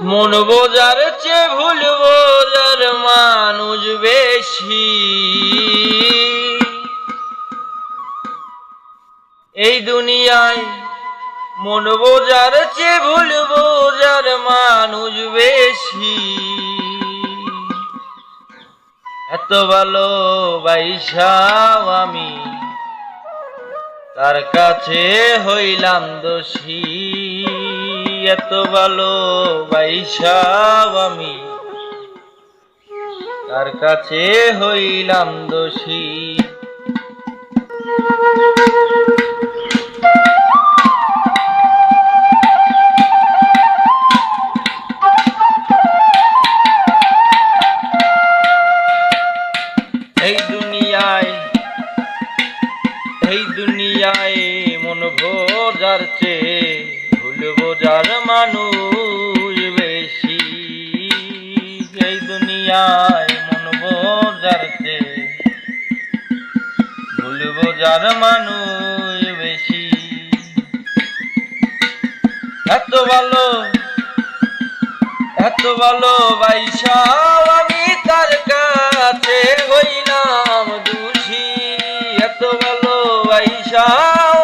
মন বোঝার চেয়ে ভুল বোঝার মানুষ বেশি। এই দুনিয়ায় মন বোঝার চেয়ে ভুল বোঝার মানুষ বেশি। এত ভালো বাইসাও আমি, তার কাছে হইলাম দোষী। এত ভালো বাইসাও আমি। তার কাছে হইলাম দোষী। এই দুনিয়ায় এই দুনিয়ায় মন বোঝার চেয়ে বোঝার মানুষ বেশি। এই দুনিয়ায় মন বোঝার ভুল বোঝার মানুষ বেশি। এত ভালো এত ভালো বাইসাও আমি তার কাছে হইলাম দোষী। এত ভালো বাইসাও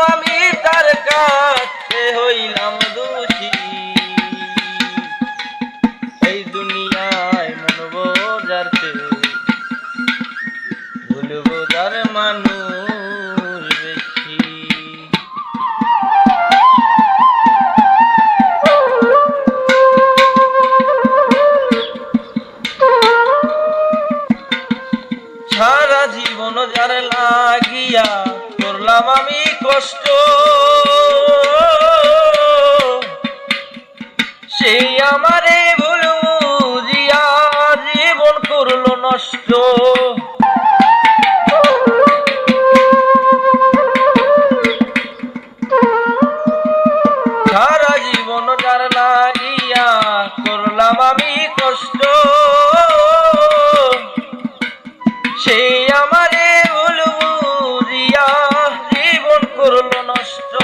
সারা জীবন যার লাগিয়া করলাম আমি কষ্ট। সেই আমারে ভুল জীবন করল নষ্ট। করলাম আমি কষ্ট। আমারে জীবন করল নষ্ট।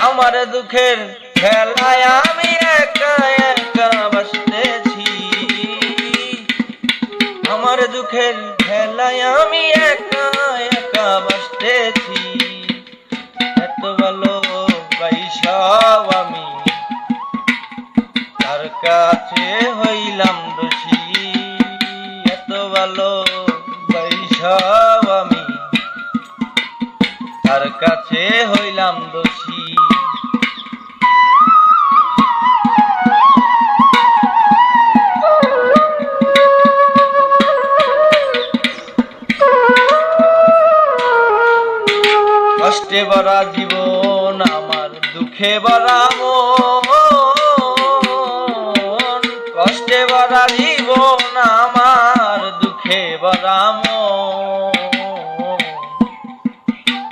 আমার দুঃখের খেলায় আমি একা একা বাসতেছি আমার দুঃখের খেলায় আমি তার কাছে হইলাম দোষী। এত ভালো পাইসাও আমি। তার কাছে হইলাম দোষী। কষ্টে ভরা জীবন আমার, দুঃখে ভরা মন। সারা জীবন আমার দুঃখে বরাম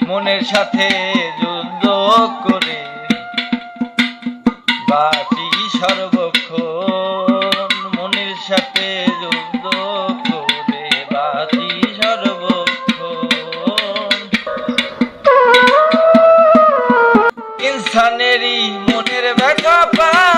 মনের সাথে যুদ্ধ করে বাঁচি সর্বক্ষণ। মনের সাথে যুদ্ধ করে বাঁচি সর্বক্ষণ। ইনসানেরই মনের ব্যথা পায়।